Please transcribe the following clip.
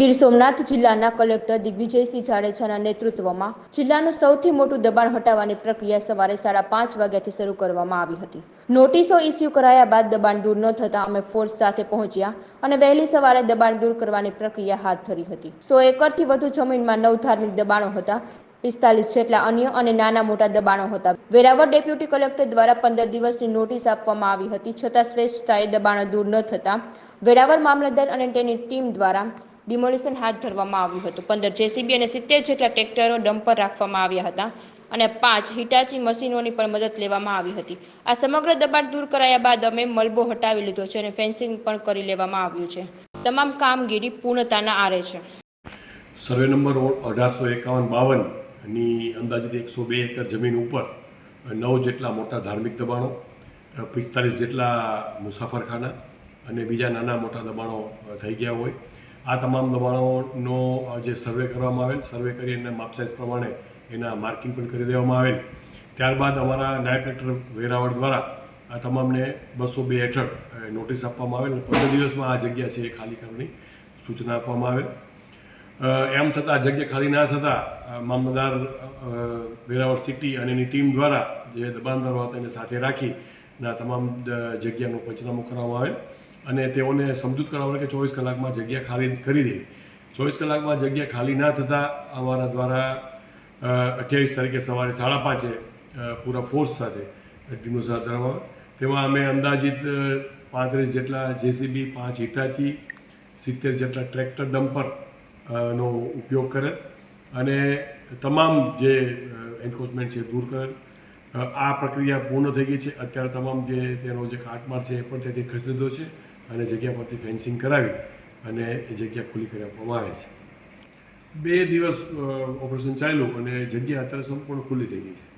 ગીર સોમનાથ જિલ્લાના કલેક્ટર દિગ્વિજયસિંહ જાડેજાના નેતૃત્વમાં જિલ્લાનું સૌથી મોટું દબાણ હટાવવાની પ્રક્રિયા સવારે સાડા પાંચ વાગ્યાથી શરૂ કરવામાં આવી હતી. નોટિસો ઇસ્યુ કરાયા બાદ દબાણ દૂર ન થતાં અમે ફોર્સ સાથે પહોંચ્યા અને વહેલી સવારે દબાણ દૂર કરવાની પ્રક્રિયા હાથ ધરી હતી. સો એકરથી વધુ જમીનમાં નવ ધાર્મિક દબાણો હતા, પિસ્તાલીસ જેટલા અન્ય અને નાના મોટા દબાણો હતા. વેરાવળ ડેપ્યુટી કલેક્ટર દ્વારા પંદર દિવસની નોટિસ આપવામાં આવી હતી, છતાં સ્વેચ્છતાએ દબાણો દૂર ન થતા વેરાવળ મામલતદાર અને તેની ટીમ દ્વારા ડિમોલિશન હાથ ધરવામાં આવ્યું હતું. પંદર જેસીબી અને સિત્તેર જેટલા ટ્રેક્ટરો ડમ્પર રાખવામાં આવ્યા હતા અને પાંચ હિટાચી મશીનોની પણ મદદ લેવામાં આવી હતી. આ સમગ્ર દબાણ દૂર કરાયા બાદ અમે મલબો હટાવી લીધો છે અને ફેન્સિંગ પણ કરી લેવામાં આવ્યું છે. તમામ કામગીરી પૂર્ણતાના આરે છે. સર્વે નંબર અઢારસો એકાવન બાવનની અંદાજિત એકસો બે એકર જમીન ઉપર નવ જેટલા મોટા ધાર્મિક દબાણો, પિસ્તાલીસ જેટલા મુસાફરખાના અને બીજા નાના મોટા દબાણો થઈ ગયા હોય. આ તમામ દબાણોનો જે સર્વે કરવામાં આવેલ, સર્વે કરી અને માપસાઇઝ પ્રમાણે એના માર્કિંગ પણ કરી દેવામાં આવેલ. ત્યારબાદ અમારા નાયબ કલેક્ટર વેરાવળ દ્વારા આ તમામને બસો બે હેઠળ નોટિસ આપવામાં આવેલ પંદર દિવસમાં આ જગ્યા છે એ ખાલી કરવાની સૂચના આપવામાં આવેલ. એમ છતાં, આ જગ્યા ખાલી ના થતાં મામલદાર વેરાવળ સિટી અને એની ટીમ દ્વારા જે દબાણદારો હતા એને સાથે રાખી આ તમામ જગ્યાનું પંચનામું કરવામાં આવેલ. અને તેઓને સમજૂત કરાવેલ કે ચોવીસ કલાકમાં જગ્યા ખાલી કરી દે. ચોવીસ કલાકમાં જગ્યા ખાલી ના થતાં અમારા દ્વારા અઠ્યાવીસ તારીખે સવારે સાડા પાંચે પૂરા ફોર્સ સાથે ટીમનો સાથ તેમાં અમે અંદાજિત પાંત્રીસ જેટલા જેસીબી પાંચ હિટાચી, સિત્તેર જેટલા ટ્રેક્ટર ડમ્પર નો ઉપયોગ કરે. અને તમામ જે એન્ફોર્સમેન્ટ છે દૂર કરે. આ પ્રક્રિયા પૂર્ણ થઈ ગઈ છે. અત્યારે તમામ જે તેનો જે કાટમાળ છે એ પણ ત્યાંથી ખસી લીધો છે. અને જગ્યા પરથી ફેન્સિંગ કરાવી અને એ જગ્યા ખુલ્લી કરી આપવામાં આવે છે. બે દિવસ ઓપરેશન ચાલ્યું અને જગ્યા અત્યારે સંપૂર્ણ ખુલ્લી થઈ ગઈ છે.